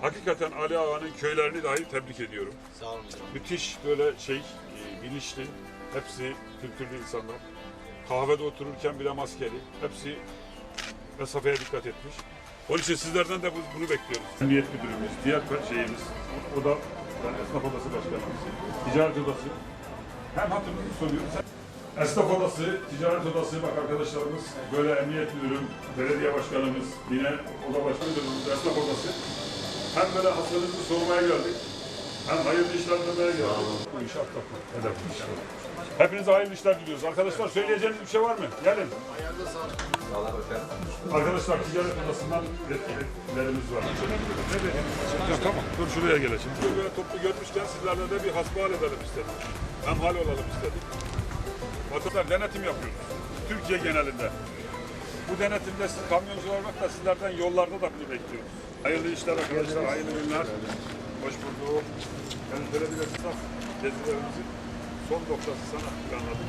Hakikaten Ali Ağa'nın köylerini dahi tebrik ediyorum. Sağ olun hocam. Müthiş böyle şey, e, bilinçli, hepsi kültürlü insanlar. Kahvede otururken bile maskeli, hepsi mesafeye dikkat etmiş. Onun için sizlerden de bu- bunu bekliyoruz. Emniyet müdürümüz, diğer şeyimiz, o da yani esnaf odası başkanımız, ticaret odası. Hem hatırımızı soruyoruz. Esnaf odası, ticaret odası, bak arkadaşlarımız, böyle emniyet müdürüm, belediye başkanımız, yine oda başkan müdürümüz, esnaf odası. Hem böyle hastalığınızı sormaya geldik. Hem hayırlı işler demeye geldik. Bu işi atlatmak. Hedef inşallah. Hepinize hayırlı işler diliyoruz. Arkadaşlar söyleyeceğiniz bir şey var mı? Gelin. Arkadaşlar ticaret odasından yetkililerimiz var. Ya tamam. Dur şuraya gelelim. Böyle toplu görmüşken sizlerle de bir hasbihal edelim istedim. Hem hal olalım istedik. Vatandaşlar denetim yapıyoruz. Türkiye genelinde. Bu denetimde siz kamyoncular olarak da sizlerden yollarda da bunu bekliyoruz. Hayırlı işler arkadaşlar, hayırlı günler. Hoş bulduk. Ben belediye esnaf gezilerimizin son noktası sana planladım.